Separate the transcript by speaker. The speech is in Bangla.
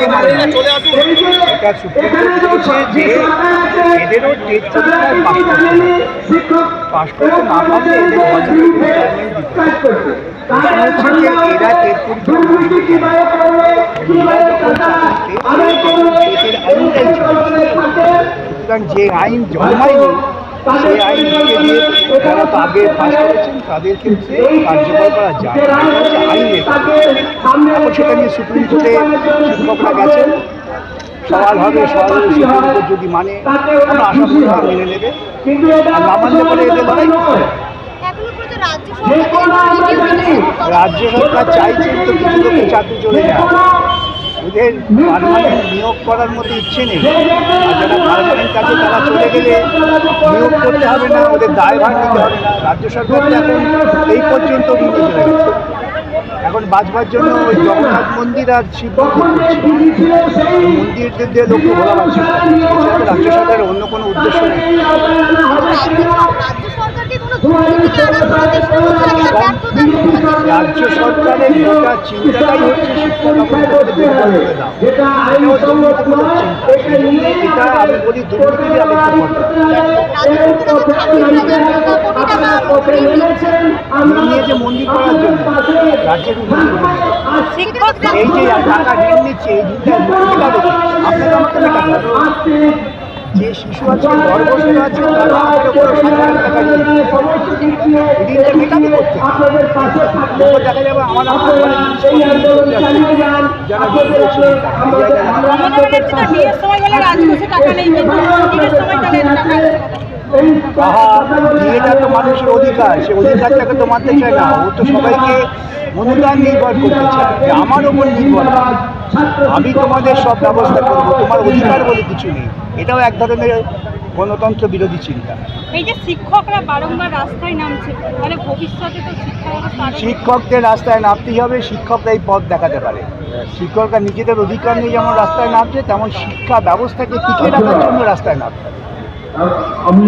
Speaker 1: এটা সুপ্রিম কোর্ট বলছে যে এদেরও টেট পরীক্ষায় পাশ করতে পাশ করতে না পারলে এদের এরা টেট পরীক্ষা সুতরাং আইন জন্মায়নি সেই আইন থেকে দিয়ে যারা তো পাশ করেছেন তাদের ক্ষেত্রে কার্যকর করা যায়। আইনের সেটা নিয়ে সুপ্রিম কোর্টে শিক্ষকরা গেছেন। সওয়াল হবে সওয়াল সুপ্রিম কোর্ট যদি মানে আমরা আশা করি মেনে নেবে। আর না মানলে পরে এদের লড়াই। করতে হবে।
Speaker 2: এখনও পর্যন্ত রাজ্য সরকার
Speaker 1: চাইছেন তো কিছু লোকের চাকরি চলে যায় ওদের পারমানেন্ট নিয়োগ করার মতো ইচ্ছে নেই। যারা পারমানেন্ট আছে তারা চলে গেলে নিয়োগ করতে হবে না ওদের দায়ভার নিতে হবে না। রাজ্য সরকার এখন এই পর্যন্ত এখন বাঁচবার জন্য ওই জগন্নাথ মন্দির আর শিব মন্দির মন্দিরদের দিয়ে করছে এছাড়া তো রাজ্য সরকারের অন্য কোনো উদ্দেশ্য নেই।
Speaker 2: রাজ্য দুর্নীতি
Speaker 1: সরকারের গোটা চিন্তাটাই হচ্ছে শিক্ষা এটা আমি বলি আলোচনা নিয়েছে মন্দির করার জন্য রাজ্যের এই যে টাকা ঋণ নিচ্ছে এই ঋণটা আপনাকে আমাকে মেটাতে যে শিশু আজকে গর্ভস্থ আছে তারা আমাদের টাকা ঋণ ঋণটা মেটাবে করতে দেখা যাবে আমার। যারা ঋণ করেছিলেন আহা বিয়েটা তো মানুষের অধিকার সে অধিকারটাকে তো মানতে চায় না। ও তো সবাইকে অনুদান নির্ভর করতে চায় যে আমার ওপর নির্ভর আমি তোমাদের সব ব্যবস্থা করব তোমার অধিকার বলে কিছু নেই। এটাও এক ধরনের গণতন্ত্র বিরোধী চিন্তা।
Speaker 3: এই যে শিক্ষকরা বারংবার রাস্তায় নামছে তাহলে ভবিষ্যতে তো
Speaker 1: শিক্ষকদের রাস্তায় নামতেই হবে শিক্ষকরা এই পথ দেখাতে পারে। শিক্ষকরা নিজেদের অধিকার নিয়ে যেমন রাস্তায় নামছে তেমন শিক্ষা ব্যবস্থাকে টিকিয়ে রাখার জন্য রাস্তায় নামতে হবে